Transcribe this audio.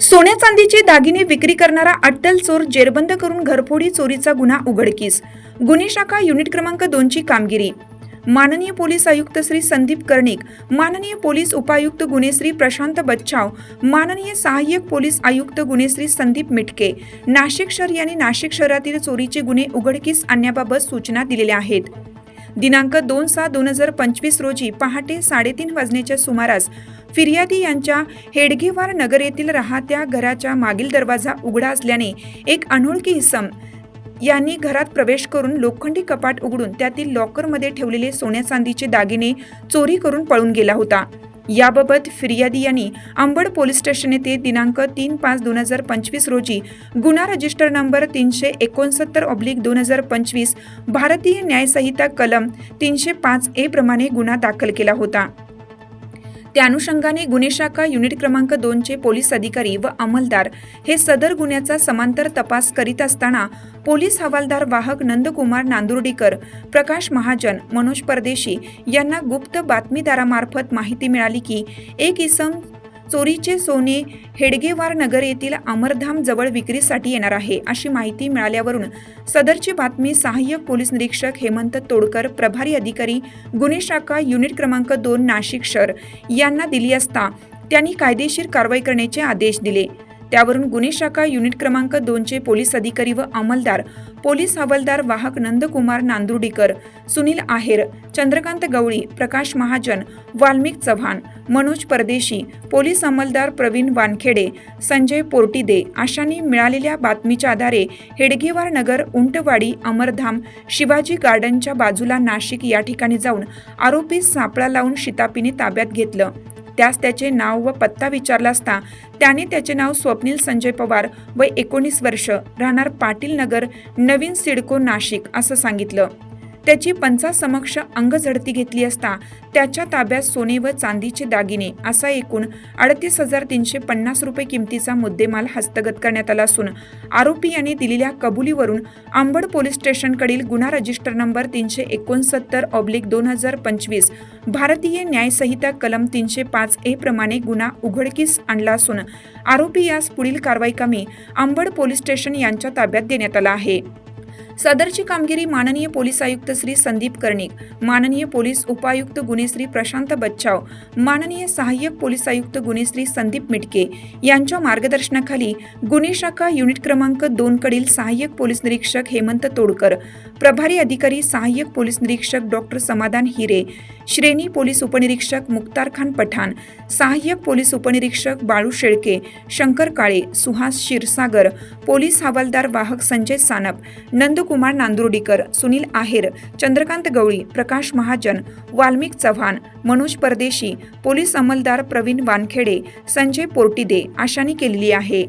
सोन्या चांदीचे दागिने विक्री करणारा अट्टल चोर जेरबंद करून घरफोडी चोरीचा गुन्हा उघडकीस. गुन्हे शाखा युनिट क्रमांक दोनची कामगिरी. माननीय पोलीस आयुक्त श्री संदीप कर्णिक माननीय पोलीस उपायुक्त गुन्हे श्री प्रशांत बच्चाव माननीय सहाय्यक पोलीस आयुक्त गुन्हे श्री संदीप मिटके नाशिक शहर यांनी नाशिक शहरातील चोरीचे गुन्हे उघडकीस आणण्याबाबत सूचना दिलेल्या आहेत. दिनांक दोन सहा दोन हजार पंचवीस रोजी पहाटे साडेतीन वाजण्याच्या सुमारास फिर्यादी यांच्या हेडगेवार नगर येथील राहत्या घराच्या मागील दरवाजा उघडा असल्याने एक अनोळखी इसम यांनी घरात प्रवेश करून लोखंडी कपाट उघडून त्यातील लॉकरमध्ये ठेवलेले सोन्या चांदीचे दागिने चोरी करून पळून गेला होता. याबाबत फिर्यादी यांनी अंबड पोलीस स्टेशन येथे दिनांक तीन पाच दोन हजार पंचवीस रोजी गुन्हा रजिस्टर नंबर तीनशे एकोणसत्तर ऑब्लिक दोन हजार पंचवीस भारतीय न्यायसंहिता कलम तीनशे पाच ए प्रमाणे गुन्हा दाखल केला होता. त्या अनुषंगाने गुन्हे शाखा युनिट क्रमांक दोनचे पोलीस अधिकारी व अंमलदार हे सदर गुन्ह्याचा समांतर तपास करीत असताना पोलीस हवालदार वाहक नंदकुमार नांदुर्डीकर प्रकाश महाजन मनोज परदेशी यांना गुप्त बातमीदारामार्फत माहिती मिळाली की एक इसम चोरीचे सोने हेडगेवार नगर येथील अमरधाम जवळ विक्रीसाठी येणार आहे अशी माहिती मिळाल्यावरून सदरची बातमी सहाय्यक पोलीस निरीक्षक हेमंत तोडकर प्रभारी अधिकारी गुन्हे शाखा युनिट क्रमांक दोन नाशिक शहर यांना दिली असता त्यांनी कायदेशीर कारवाई करण्याचे आदेश दिले. त्यावरून गुन्हे शाखा युनिट क्रमांक दोनचे पोलीस अधिकारी व अंमलदार पोलीस हवालदार वाहक नंदकुमार नांदुर्डीकर सुनील आहेर चंद्रकांत गवळी प्रकाश महाजन वाल्मिक चव्हाण मनोज परदेशी पोलीस अंमलदार प्रवीण वानखेडे संजय पोर्टिदे अशांनी मिळालेल्या बातमीच्या आधारे हेडगेवार नगर उंटवाडी अमरधाम शिवाजी गार्डनच्या बाजूला नाशिक या ठिकाणी जाऊन आरोपी सापळा लावून शितापीने ताब्यात घेतलं. त्यास त्याचे नाव व पत्ता विचारला असता त्याने त्याचे नाव स्वप्नील संजय पवार व एकोणीस वर्ष राहणार पाटील नगर नवीन सिडको नाशिक असं सांगितलं. त्याची पंचासमक्ष अंगझडती घेतली असता त्याच्या ताब्यात सोने व चांदीचे दागिने असा एकूण अडतीस हजार तीनशे पन्नास रुपये किमतीचा मुद्देमाल हस्तगत करण्यात आला असून आरोपी यांनी दिलेल्या कबुलीवरून अंबड पोलीस स्टेशनकडील गुन्हा रजिस्टर नंबर तीनशे एकोणसत्तर ऑब्लिक दोन हजार पंचवीस भारतीय न्यायसंहिता कलम तीनशे पाच ए प्रमाणे गुन्हा उघडकीस आणला असून आरोपी यास पुढील कारवाई कमी अंबड पोलीस स्टेशन यांच्या ताब्यात देण्यात आला आहे. सदरची कामगिरी माननीय पोलीस आयुक्त श्री संदीप कर्णिक माननीय पोलीस उपायुक्त गुन्हे श्री प्रशांत बच्चाव माननीय सहाय्यक पोलीस आयुक्त गुन्हे श्री संदीप मिटके यांच्या मार्गदर्शनाखाली गुन्हे शाखा युनिट क्रमांक दोन कडील सहाय्यक पोलीस निरीक्षक हेमंत तोडकर प्रभारी अधिकारी सहाय्यक पोलीस निरीक्षक डॉक्टर समाधान हिरे श्रेणी पोलीस उपनिरीक्षक मुक्तार खान पठाण सहाय्यक पोलीस उपनिरीक्षक बाळू शेळके शंकर काळे सुहास क्षीरसागर पोलीस हवालदार वाहक संजय सानप कुमार नांदुर्डीकर सुनील आहेर चंद्रकांत गवळी प्रकाश महाजन वाल्मिक चव्हाण मनोज परदेशी पोलीस अंमलदार प्रवीण वानखेडे संजय पोर्टिदे आशांनी केलेली आहे.